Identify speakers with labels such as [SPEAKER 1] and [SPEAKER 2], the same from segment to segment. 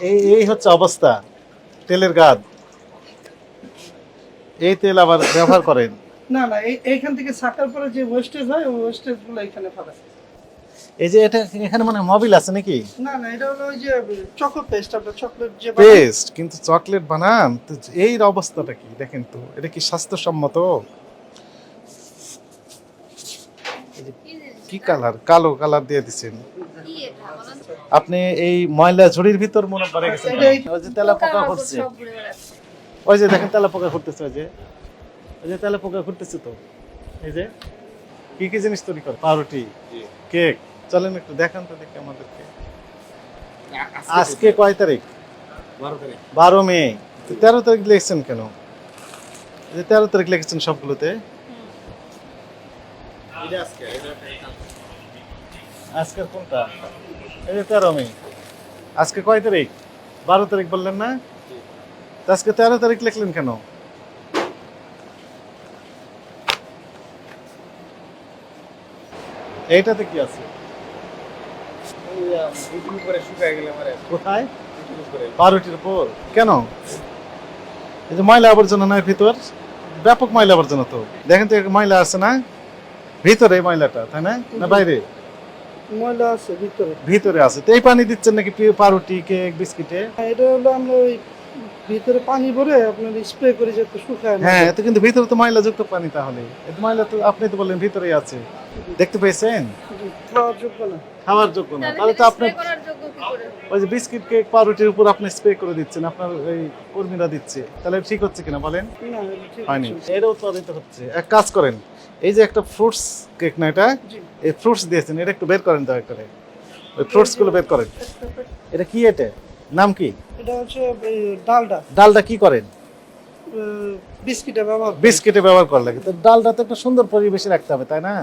[SPEAKER 1] এই এই হচ্ছে অবস্থা তেলের গাদ। এই তেল আবার ব্যবহার করেন।
[SPEAKER 2] না না এইখান থেকে ছাকার পরে যে ওয়েস্টেজ হয় ওই ওয়েস্টেজগুলো এখানে ফেলায়
[SPEAKER 1] এই যে এটা এখানে মানে মোবিল আছে নাকি?
[SPEAKER 2] না না এটা হলো ওই যে চকো পেস্ট আপনার চকলেট যে
[SPEAKER 1] পেস্ট কিন্তু চকলেট বানান তো এই অবস্থাটা কি? দেখেন তো এটা কি স্বাস্থ্যসম্মত? কি কালার কালো কালার দিয়ে দিচ্ছেন। আপনি এই ময়লা ঝুড়ির ভিতর মনে পড়ে গেছে ওই যে তেলা পোকা করছে ওই যে দেখেন তেলা পোকা করতেছে ওই যে। ওই যে তেলা পোকা করতেছে তো। এই যে কি কি জিনিস তৈরি করে? পাউরুটি কেক। চলেন একটু দেখান তো দেখি আমাদেরকে। আজকে কয় তারিখ? বারো মে। তেরো তারিখ লিখছেন কেন? যে তেরো তারিখ লিখেছেন সবগুলোতে। আজকের কোনটা? এই তেরো মে। আজকে কয় তারিখ? বারো তারিখ বললেন না? আজকে তেরো তারিখ লিখলেন কেন? এইটাতে কি আছে? কোথায়? বারোটির উপর। কেন? এই যে ময়লা আবর্জনা নাই ভিতর। ব্যাপক ময়লা আবর্জনা তো। দেখেন তো ময়লা আছে না? ভিতরে ময়লাটা, তাই না বাইরে?
[SPEAKER 2] ময়লা আছে ভিতরে।
[SPEAKER 1] ভিতরে আছে। তো এই পানি দিচ্ছেন নাকি পাউরুটি কেক বিস্কিটে?
[SPEAKER 2] এটা হলো আমরা ওই ভিতরে পানি ভরে আপনার স্প্রে করে যাতে শুকায়
[SPEAKER 1] হ্যাঁ তো কিন্তু ভিতরে তো ময়লা যুক্ত পানি তাহলে। ময়লা তো আপনি তো বললেন ভিতরেই আছে। দেখতে পেয়েছেন?
[SPEAKER 2] খাওয়ার যোগ্য না।
[SPEAKER 1] খাওয়ার যোগ্য না। তাহলে তো আপনি ওই যে বিস্কিট কেক পাউরুটির উপর আপনি স্প্রে করে দিচ্ছেন আপনার ওই কর্মীরা দিচ্ছে। তাহলে ঠিক হচ্ছে কিনা বলেন?
[SPEAKER 2] না এটা ঠিক
[SPEAKER 1] হয়নি।
[SPEAKER 2] হচ্ছে।
[SPEAKER 1] এটা উৎপাদিত হচ্ছে। এক কাজ করেন। এই যে একটা ফ্রুটস কেক না এটা? এই ফ্রুটস দিয়েছেন এটা একটু বের করেন দয়া করে। ওই ফ্রুটসগুলো বের করেন। এটা কি এটা? নাম কি?
[SPEAKER 2] এটা হচ্ছে এই ডালডা।
[SPEAKER 1] ডালটা কি করেন?
[SPEAKER 2] বিস্কিটে ব্যবহার
[SPEAKER 1] বিস্কিটে ব্যবহার করা লাগে। তো ডালটা তো একটা সুন্দর পরিবেশে রাখতে হবে তাই না?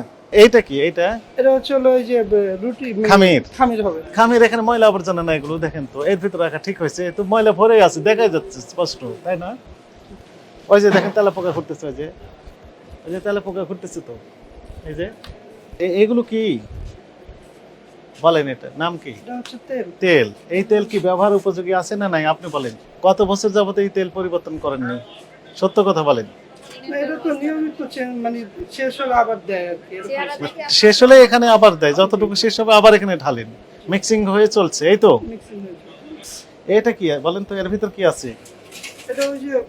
[SPEAKER 1] এইটা কি? এইটা?
[SPEAKER 2] এটা হচ্ছে হলো ওই যে রুটি
[SPEAKER 1] খামির।
[SPEAKER 2] খামির হবে।
[SPEAKER 1] খামের এখানে ময়লা আবর্জনা না এগুলো দেখেন তো। এর ভিতরে রাখা ঠিক হয়েছে তো ময়লা ভরে আছে দেখাই যাচ্ছে স্পষ্ট তাই না? ওই যে দেখেন তেলা পোকা করতেছে ওই যে। যে তেলা পোকা করতেছে তো। এই যে। এগুলো কি? বলেন এটা নাম কি?
[SPEAKER 2] তেল।
[SPEAKER 1] তেল। এই তেল কি ব্যবহার উপযোগী আছে না নাই? আপনি বলেন। কত বছর যাবত এই তেল পরিবর্তন করেননি? সত্য কথা বলেন।
[SPEAKER 2] না, এটা তো নিয়মিত চে- মানে শেষ হলে
[SPEAKER 1] এখানে আবার দেয় যতটুকু শেষ হবে আবার এখানে ঢালেন। মিক্সিং হয়ে চলছে এই তো। এটা কি বলেন তো এর ভিতর কি আছে?
[SPEAKER 2] এটা ওই যে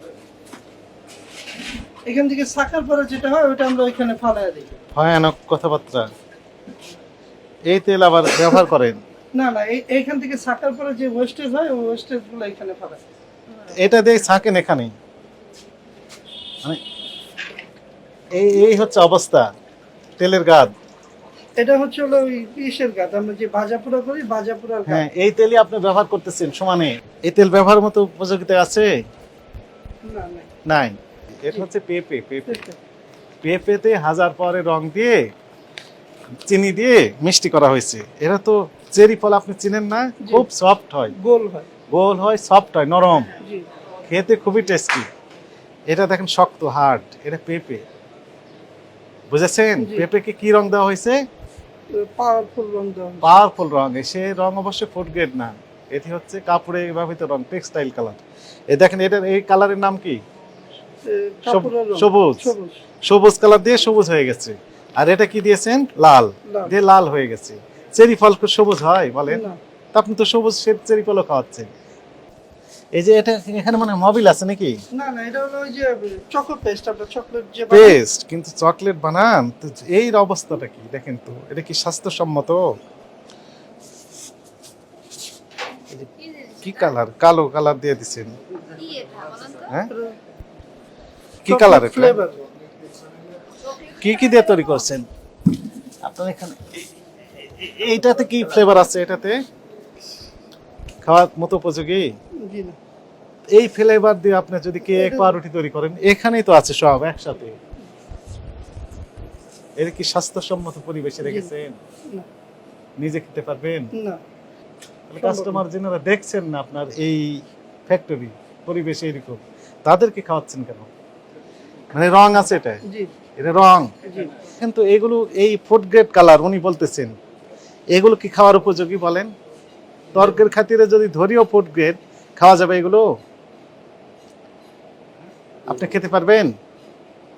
[SPEAKER 2] এখান থেকে ছাকার পরে যেটা হয় ওটা আমরা ওইখানে ফালায় দিই।
[SPEAKER 1] ভয়ানক কথাবার্তা। এই তেল আবার ব্যবহার করেন?
[SPEAKER 2] না না এই এইখান থেকে ছাকার পরে যে ওয়েস্টেজ হয় ওই ওয়েস্টেজগুলো এখানে ফালায়।
[SPEAKER 1] এটা দিয়ে ছাঁকেন এখানে? মানে এই এই হচ্ছে অবস্থা তেলের গাদ।
[SPEAKER 2] এটা হচ্ছে হলো ওই ইসের গাছ আমরা যে ভাজা পোড়া করি ভাজা পোড়ার গাছ
[SPEAKER 1] হ্যাঁ এই তেলই আপনি ব্যবহার করতেছেন সমানে। এই তেল ব্যবহার মতো উপযোগিতা আছে?
[SPEAKER 2] না না
[SPEAKER 1] নাই। এটা হচ্ছে পেঁপে পেঁপে। পেঁপেতে হাজার পরে রং দিয়ে চিনি দিয়ে মিষ্টি করা হয়েছে। এরা তো চেরি ফল আপনি চিনেন না? খুব সফট হয়।
[SPEAKER 2] গোল হয়।
[SPEAKER 1] গোল হয় সফট হয় নরম। খেতে খুবই টেস্টি এটা দেখেন শক্ত হার্ড এটা পেঁপে। বুঝেছেন। পেঁপেকে কি রং দেওয়া হয়েছে?
[SPEAKER 2] পাওয়ারফুল রং দেওয়া
[SPEAKER 1] পাওয়ারফুল রং। সে রং অবশ্য ফুড গ্রেড না। এটি হচ্ছে কাপড়ে ব্যবহৃত রং টেক্সটাইল কালার এই দেখেন এটার এই কালারের নাম কি?
[SPEAKER 2] এ।
[SPEAKER 1] সবুজ।
[SPEAKER 2] সবুজ।
[SPEAKER 1] সবুজ। কালার দিয়ে সবুজ হয়ে গেছে। আর এটা কি দিয়েছেন? লাল। দিয়ে লাল হয়ে গেছে। চেরি ফল খুব সবুজ হয় বলেন। আপনি তো সবুজ চেরি ফলও খাওয়াচ্ছেন। এই যে এটা এখানে মানে মোবিল আছে নাকি?
[SPEAKER 2] না না এটা হলো ওই যে চকো পেস্ট আপনার চকলেট যে
[SPEAKER 1] পেস্ট কিন্তু চকলেট বানান তো এই অবস্থাটা কি? দেখেন তো এটা কি স্বাস্থ্যসম্মত? কি কালার? কালো কালার দিয়ে দিছেন। হ্যাঁ? কি
[SPEAKER 2] চকলেট
[SPEAKER 1] কালার এটা
[SPEAKER 2] ফ্লেভার
[SPEAKER 1] কি কি দিয়ে তৈরি করছেন? আপনার এখানে এই- এই- এইটাতে কি ফ্লেভার আছে এটাতে? খাওয়ার মতো উপযোগী?
[SPEAKER 2] জি না।
[SPEAKER 1] এই ফ্লেভার দিয়ে আপনি যদি কেক পাউরুটি তৈরি করেন এখানেই তো আছে সব একসাথে। এর কি স্বাস্থ্যসম্মত পরিবেশে রেখেছেন?
[SPEAKER 2] না।
[SPEAKER 1] নিজে খেতে পারবেন?
[SPEAKER 2] না।
[SPEAKER 1] কাস্টমার যারা দেখছেন না আপনার এই ফ্যাক্টরি পরিবেশ এইরকম তাদেরকে খাওয়াচ্ছেন কেন? মানে রং আছে এটা। এটা রং। কিন্তু এগুলো এই ফুড গ্রেড কালার উনি বলতেছেন এগুলো কি খাওয়ার উপযোগী বলেন? তর্কের খাতিরে যদি ধরিও ফুড গ্রেড খাওয়া যাবে এগুলো? আপনি খেতে পারবেন?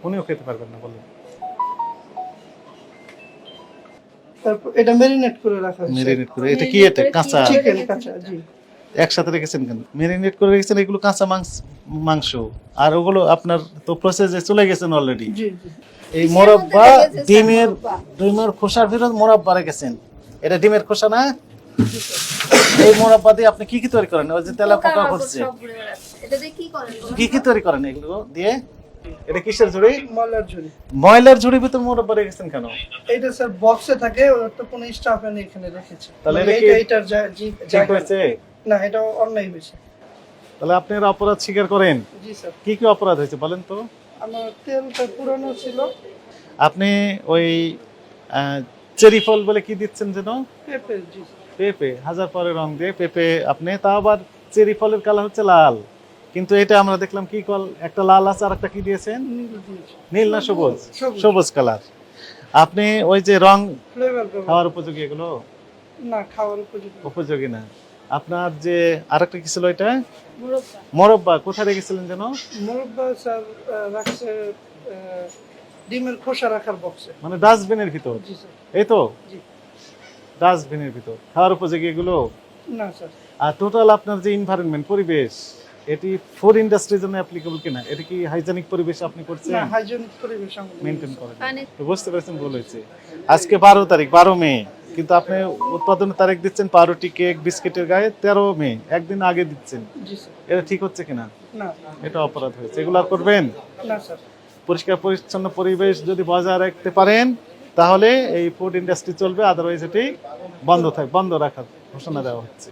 [SPEAKER 1] উনিও খেতে পারবেন না বলেন।
[SPEAKER 2] তারপর এটা ম্যারিনেট করে রাখা
[SPEAKER 1] মেরিনেট করে এটা কি এটা? কাঁচা?
[SPEAKER 2] চিকেন কাঁচা জি।
[SPEAKER 1] একসাথে রেখেছেন কেন? মেরিনেট করে রেখেছেন এগুলো কাঁচা মাংস মাংস। আর ওগুলো আপনার তো প্রসেসে চলে গেছেন অলরেডি এই মোরব্বা ডিমের ডিমের খোসার ভিতর মোরব্বা রেখেছেন। এটা ডিমের খোসা না? এই মোরব্বা দিয়ে আপনি কি কি তৈরি করেন? ওই যে তেলা পোকা করছে।
[SPEAKER 3] কি
[SPEAKER 1] কি তৈরি করেন এগুলো দিয়ে? এটা কিসের ঝুড়ি?
[SPEAKER 2] ময়লার ঝুড়ি।
[SPEAKER 1] ময়লার ঝুড়ির ভিতর মোরব্বা রেখেছেন কেন?
[SPEAKER 2] এইটা স্যার বক্সে থাকে ওর তো কোনো স্টাফ এখানে রেখেছে।
[SPEAKER 1] তাহলে
[SPEAKER 2] মানে
[SPEAKER 1] এটা কি-
[SPEAKER 2] এটার জা- জি-
[SPEAKER 1] ঠিক হয়েছে?
[SPEAKER 2] না এটা অন্যায় হয়েছে।
[SPEAKER 1] তাহলে আপনি এর অপরাধ স্বীকার করেন?
[SPEAKER 2] জি স্যার।
[SPEAKER 1] কি কি অপরাধ হয়েছে বলেন তো?
[SPEAKER 2] আমার তেলটা পুরানো ছিল।
[SPEAKER 1] আপনি ওই চেরি ফল বলে কি দিচ্ছেন যেন?
[SPEAKER 2] পেঁপে জি
[SPEAKER 1] পেঁপে হাজার পরে রং দিয়ে পেঁপে আপনি তাও আবার চেরি ফলের কালার হচ্ছে লাল। কিন্তু এটা আমরা দেখলাম কি কল একটা লাল আছে আর একটা কি দিয়েছেন?
[SPEAKER 2] নীল
[SPEAKER 1] না সবুজ?
[SPEAKER 2] সবুজ।
[SPEAKER 1] কালার। আপনি ওই যে রং খাওয়ার উপযোগী এগুলো?
[SPEAKER 2] না খাওয়ার উপযোগী
[SPEAKER 1] উপযোগী না। আপনার যে আরেকটা কি ছিল এটা?
[SPEAKER 3] মুরব্বা।
[SPEAKER 1] মোরব্বা কোথায় রেখেছিলেন যেন?
[SPEAKER 2] মুরব্বা স্যার রাখছে ডিমের খোসা রাখার বক্সে
[SPEAKER 1] মানে ডাস্টবিনের ভিতর? এই তো? ডাস্টবিনের ভিতর। খাওয়ার উপযোগী এগুলো?
[SPEAKER 2] না স্যার।
[SPEAKER 1] আর টোটাল আপনার যে এনভায়রনমেন্ট পরিবেশ এটি ফুড ইন্ডাস্ট্রির জন্য অ্যাপ্লিকেবল কিনা? এটা কি হাইজেনিক পরিবেশ আপনি করছেন?
[SPEAKER 2] না হাইজেনিক পরিবেশ
[SPEAKER 1] মেনটেন করেন। বুঝতে পারছেন ভুল হয়েছে। আজকে বারো তারিখ বারো মে। কিন্তু আপনি উৎপাদনের তারিখ দিচ্ছেন পাউরুটি কেক বিস্কিটের গায়ে তেরো মে একদিন আগে দিচ্ছেন। এটা ঠিক হচ্ছে কিনা? এটা অপরাধ হয়েছে। এগুলো আর করবেন পরিষ্কার পরিচ্ছন্ন পরিবেশ যদি বজায় রাখতে পারেন তাহলে এই ফুড ইন্ডাস্ট্রি চলবে আদারওয়াইজ এটি বন্ধ থাক বন্ধ রাখার ঘোষণা দেওয়া হচ্ছে।